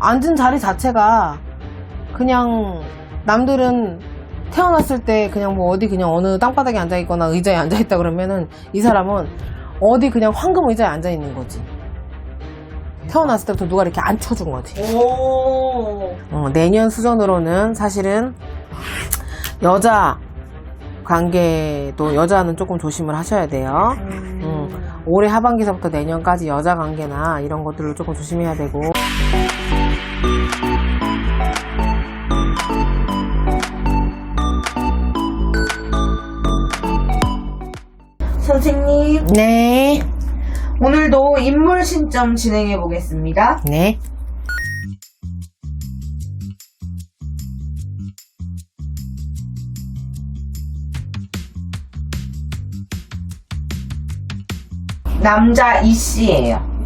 앉은 자리 자체가 그냥 남들은 태어났을 때 그냥 뭐 어디 그냥 어느 땅바닥에 앉아 있거나 의자에 앉아 있다 그러면은 이 사람은 어디 그냥 황금 의자에 앉아 있는 거지. 태어났을 때부터 누가 이렇게 앉혀준 거지. 오. 어, 내년 수전으로는 사실은 여자 관계도 여자는 조금 조심을 하셔야 돼요. 음, 올해 하반기서부터 내년까지 여자 관계나 이런 것들을 조금 조심해야 되고. 선생님, 네. 오늘도 인물 신점 진행해 보겠습니다. 네. 남자 이 씨예요.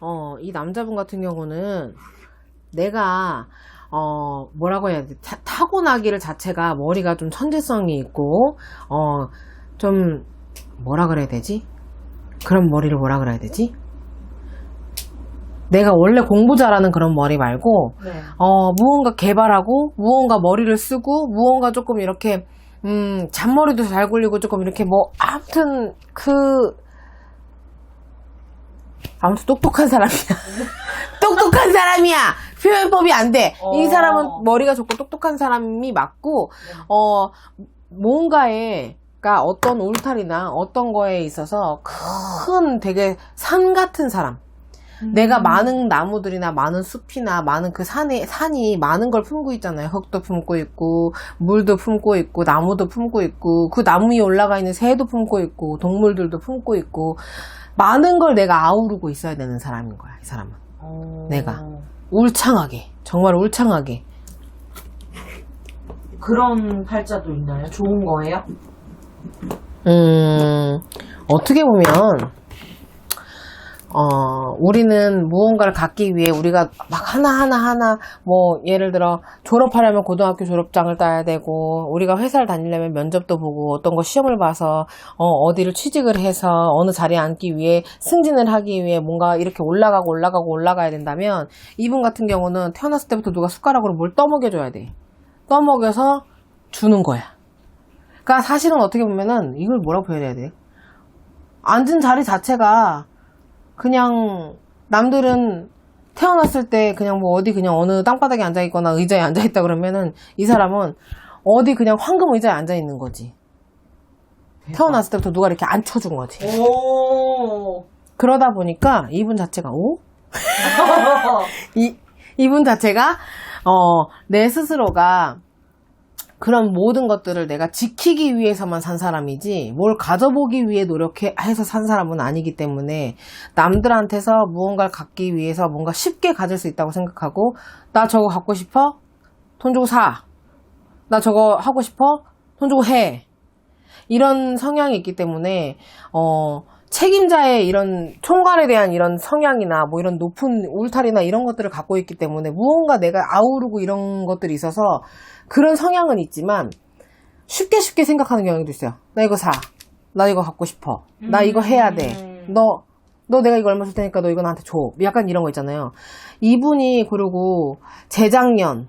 어, 이 남자분 같은 경우는 내가 어, 뭐라고 해야 돼? 타, 타고나기를 자체가 머리가 좀 천재성이 있고 어, 좀 뭐라 그래야 되지? 그런 머리를 뭐라 그래야 되지? 내가 원래 공부 잘하는 그런 머리 말고 네. 어, 무언가 개발하고, 무언가 머리를 쓰고, 무언가 조금 이렇게, 음, 잔머리도 잘 굴리고 조금 이렇게 뭐, 아무튼, 그, 아무튼 똑똑한 사람이야. 똑똑한 사람이야! 표현법이 안 돼! 이 어. 사람은 머리가 좋고 똑똑한 사람이 맞고, 어, 뭔가에, 가 어떤 울타리나 어떤 거에 있어서 큰 되게 산 같은 사람. 내가 많은 나무들이나 많은 숲이나 많은 그 산에, 산이 많은 걸 품고 있잖아요. 흙도 품고 있고, 물도 품고 있고, 나무도 품고 있고, 그 나무 위에 올라가 있는 새도 품고 있고, 동물들도 품고 있고, 많은 걸 내가 아우르고 있어야 되는 사람인 거야, 이 사람은. 어. 내가. 울창하게. 정말 울창하게. 그런 팔자도 있나요? 좋은 거예요? 음, 어떻게 보면, 어, 우리는 무언가를 갖기 위해 우리가 막 하나하나 하나, 뭐, 예를 들어, 졸업하려면 고등학교 졸업장을 따야 되고, 우리가 회사를 다니려면 면접도 보고, 어떤 거 시험을 봐서, 어, 어디를 취직을 해서, 어느 자리에 앉기 위해, 승진을 하기 위해 뭔가 이렇게 올라가고 올라가고 올라가야 된다면, 이분 같은 경우는 태어났을 때부터 누가 숟가락으로 뭘 떠먹여줘야 돼. 떠먹여서 주는 거야. 그러니까 사실은 어떻게 보면은 이걸 뭐라고 표현해야 돼? 앉은 자리 자체가 그냥 남들은 태어났을 때 그냥 뭐 어디 그냥 어느 땅바닥에 앉아 있거나 의자에 앉아 있다 그러면은 이 사람은 어디 그냥 황금 의자에 앉아 있는 거지. 태어났을 때부터 누가 이렇게 앉혀준 거지. 오. 그러다 보니까 이분 자체가 오? 이, 이분 자체가, 어, 내 스스로가 그런 모든 것들을 내가 지키기 위해서만 산 사람이지, 뭘 가져보기 위해 노력해서 산 사람은 아니기 때문에, 남들한테서 무언가를 갖기 위해서 뭔가 쉽게 가질 수 있다고 생각하고, 나 저거 갖고 싶어? 돈 주고 사. 나 저거 하고 싶어? 돈 주고 해. 이런 성향이 있기 때문에, 어, 책임자의 이런 총괄에 대한 이런 성향이나 뭐 이런 높은 울타리나 이런 것들을 갖고 있기 때문에 무언가 내가 아우르고 이런 것들이 있어서 그런 성향은 있지만 쉽게 쉽게 생각하는 경향도 있어요. 나 이거 사. 나 이거 갖고 싶어. 나 이거 해야 돼. 너, 너 내가 이거 얼마 줄 테니까 너 이거 나한테 줘. 약간 이런 거 있잖아요. 이분이 그리고 재작년,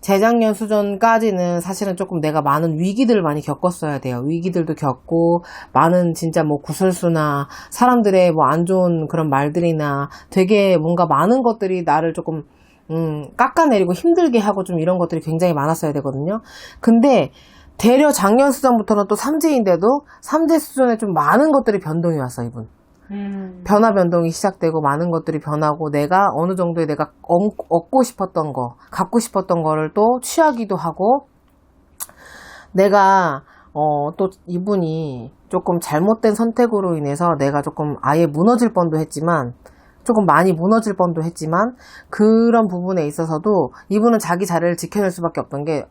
재작년 수준까지는 사실은 조금 내가 많은 위기들을 많이 겪었어야 돼요. 위기들도 겪고, 많은 진짜 뭐 구설수나, 사람들의 뭐 안 좋은 그런 말들이나, 되게 뭔가 많은 것들이 나를 조금, 음, 깎아내리고 힘들게 하고 좀 이런 것들이 굉장히 많았어야 되거든요. 근데, 대려 작년 수준부터는 또 삼재인데도, 삼재 수준에 좀 많은 것들이 변동이 왔어, 이분. 음. 변화 변동이 시작되고 많은 것들이 변하고 내가 어느 정도의 내가 얻- 얻고 싶었던 거, 갖고 싶었던 거를 또 취하기도 하고 내가 어, 또 이분이 조금 잘못된 선택으로 인해서 내가 조금 아예 무너질 뻔도 했지만 조금 많이 무너질 뻔도 했지만 그런 부분에 있어서도 이분은 자기 자리를 지켜낼 수밖에 없던 게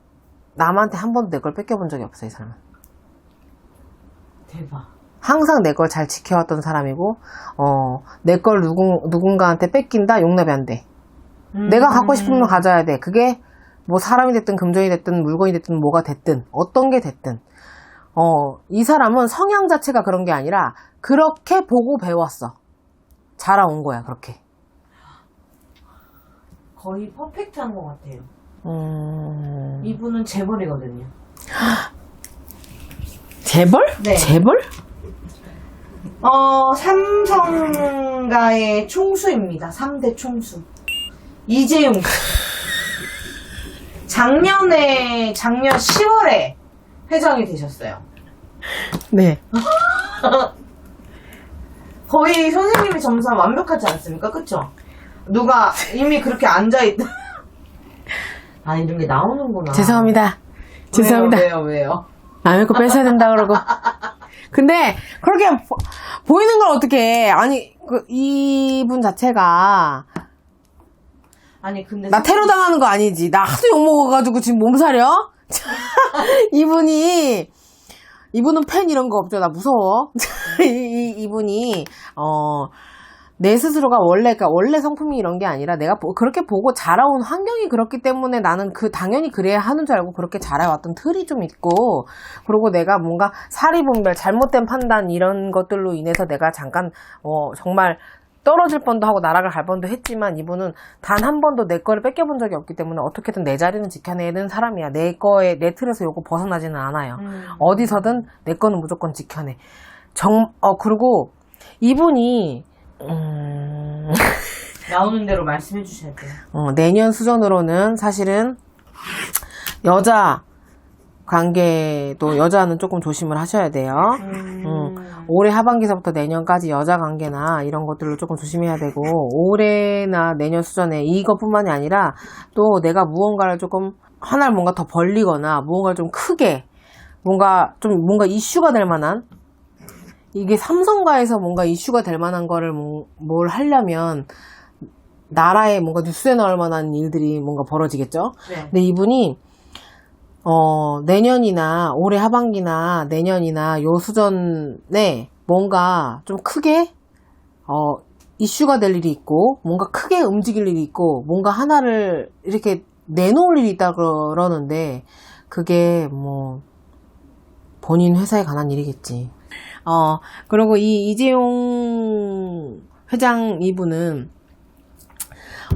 남한테 한 번도 내 걸 뺏겨본 적이 없어요, 이 사람은. 대박. 항상 내 걸 잘 지켜왔던 사람이고, 어, 내 걸 누군, 누군가한테 뺏긴다? 용납이 안 돼. 음. 내가 갖고 싶은 걸 가져야 돼. 그게 뭐 사람이 됐든 금전이 됐든 물건이 됐든 뭐가 됐든 어떤 게 됐든. 어, 이 사람은 성향 자체가 그런 게 아니라 그렇게 보고 배웠어. 자라온 거야, 그렇게. 거의 퍼펙트한 것 같아요. 음... 이분은 재벌이거든요. 재벌? 네. 재벌? 어, 삼성가의 총수입니다. 3대 총수. 이재용 씨. 작년에, 작년 10월에 회장이 되셨어요. 네. 거의 선생님의 점수가 완벽하지 않습니까? 그쵸? 누가 이미 그렇게 앉아있다. 아, 이런 게 나오는구나. 죄송합니다. 죄송합니다. 왜요, 왜요, 왜요? 남의 거 뺏어야 된다 그러고. 근데 그렇게 보, 이는걸 어떻게 해? 아니 그 이분 자체가 아니, 근데. 나 테러 당하는 거 아니지? 나 하도 욕 먹어가지고 지금 몸살이야? 이분이 이분은 팬 이런 거 없죠? 나 무서워. 이, 이- 이분이 어. 내 스스로가 원래, 그러니까 원래 성품이 이런 게 아니라 내가 보- 그렇게 보고 자라온 환경이 그렇기 때문에 나는 그, 당연히 그래야 하는 줄 알고 그렇게 자라왔던 틀이 좀 있고, 그리고 내가 뭔가 사리분별, 잘못된 판단 이런 것들로 인해서 내가 잠깐, 어, 정말 떨어질 뻔도 하고 나락을 갈 뻔도 했지만 이분은 단 한 번도 내 거를 뺏겨본 적이 없기 때문에 어떻게든 내 자리는 지켜내는 사람이야. 내 거에, 내 틀에서 요거 벗어나지는 않아요. 음. 어디서든 내 거는 무조건 지켜내. 정, 어, 그리고 이분이, 음, 나오는 대로 말씀해 주셔야 돼요. 어, 내년 수준으로는 사실은 여자 관계도 여자는 조금 조심을 하셔야 돼요. 음, 올해 하반기서부터 내년까지 여자 관계나 이런 것들로 조금 조심해야 되고 올해나 내년 수전에 이것뿐만이 아니라 또 내가 무언가를 조금 하나를 뭔가 더 벌리거나 무언가를 좀 크게 뭔가 좀 뭔가 이슈가 될 만한 이게 삼성가에서 뭔가 이슈가 될 만한 거를 뭐- 뭘 하려면 나라에 뭔가 뉴스에 나올 만한 일들이 뭔가 벌어지겠죠. 네. 근데 이분이 어, 내년이나 올해 하반기나 내년이나 요 수전에 뭔가 좀 크게 어, 이슈가 될 일이 있고 뭔가 크게 움직일 일이 있고 뭔가 하나를 이렇게 내놓을 일이 있다 그러는데 그게 뭐 본인 회사에 관한 일이겠지. 어, 그리고 이 이재용 회장 이분은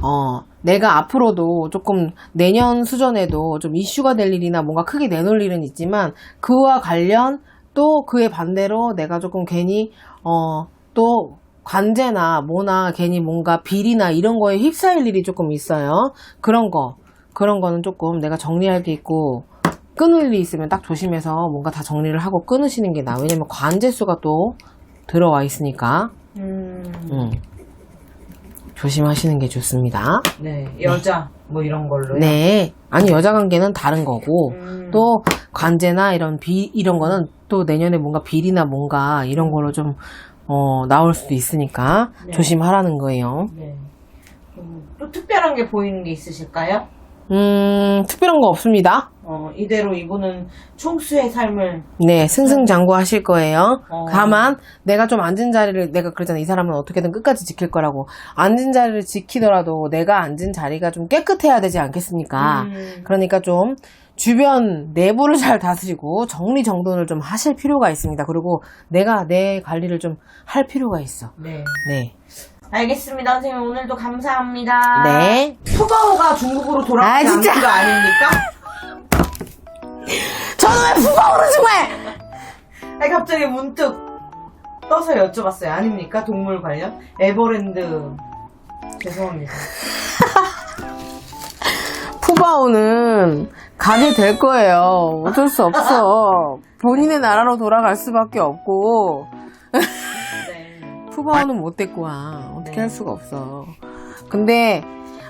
어, 내가 앞으로도 조금 내년 수전에도 좀 이슈가 될 일이나 뭔가 크게 내놓을 일은 있지만 그와 관련 또 그의 반대로 내가 조금 괜히 어, 또 관제나 뭐나 괜히 뭔가 비리나 이런 거에 휩싸일 일이 조금 있어요. 그런 거. 그런 거는 조금 내가 정리할 게 있고 끊을 일이 있으면 딱 조심해서 뭔가 다 정리를 하고 끊으시는 게 나아. 왜냐면 관제수가 또 들어와 있으니까. 음, 음. 조심하시는 게 좋습니다. 네. 여자, 뭐 이런 걸로요. 네. 아니, 여자 관계는 다른 거고, 음. 또 관제나 이런 비, 이런 거는 또 내년에 뭔가 비리나 뭔가 이런 걸로 좀, 어, 나올 수도 있으니까 네. 조심하라는 거예요. 네. 음, 또 특별한 게 보이는 게 있으실까요? 음, 특별한 거 없습니다. 어, 이대로 이분은 총수의 삶을 네, 승승장구 하실 거예요. 어. 다만, 내가 좀 앉은 자리를, 내가 그랬잖아. 이 사람은 어떻게든 끝까지 지킬 거라고. 앉은 자리를 지키더라도 내가 앉은 자리가 좀 깨끗해야 되지 않겠습니까? 음. 그러니까 좀 주변 내부를 잘 다스리고 정리정돈을 좀 하실 필요가 있습니다. 그리고 내가 내 관리를 좀 할 필요가 있어. 네. 네. 알겠습니다. 선생님 오늘도 감사합니다. 네. 푸바오가 중국으로 아, 돌아가지 않는 진짜. 거 아닙니까? 저는 왜 푸바오를 정말! 아니, 갑자기 문득 떠서 여쭤봤어요. 아닙니까? 동물 관련? 에버랜드. 죄송합니다. 푸바오는 가게 될 거예요. 어쩔 수 없어. 본인의 나라로 돌아갈 수밖에 없고, 네. 푸바오는 못 데리고 와. 어떻게 네. 할 수가 없어. 근데,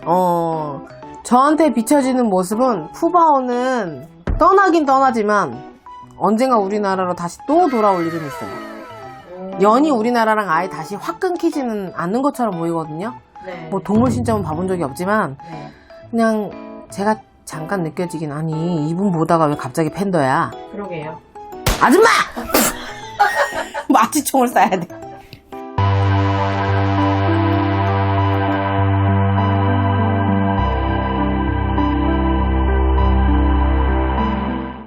어, 저한테 비춰지는 모습은 푸바오는 떠나긴 떠나지만 언젠가 우리나라로 다시 또 돌아올 일은 있어요. 음, 연이 우리나라랑 아예 다시 확 끊기지는 않는 것처럼 보이거든요. 네. 뭐 동물 신점은 봐본 적이 없지만 네. 그냥 제가 잠깐 느껴지긴 하니 이분 보다가 왜 갑자기 팬더야? 그러게요. 아줌마! 마취총을 쏴야 돼.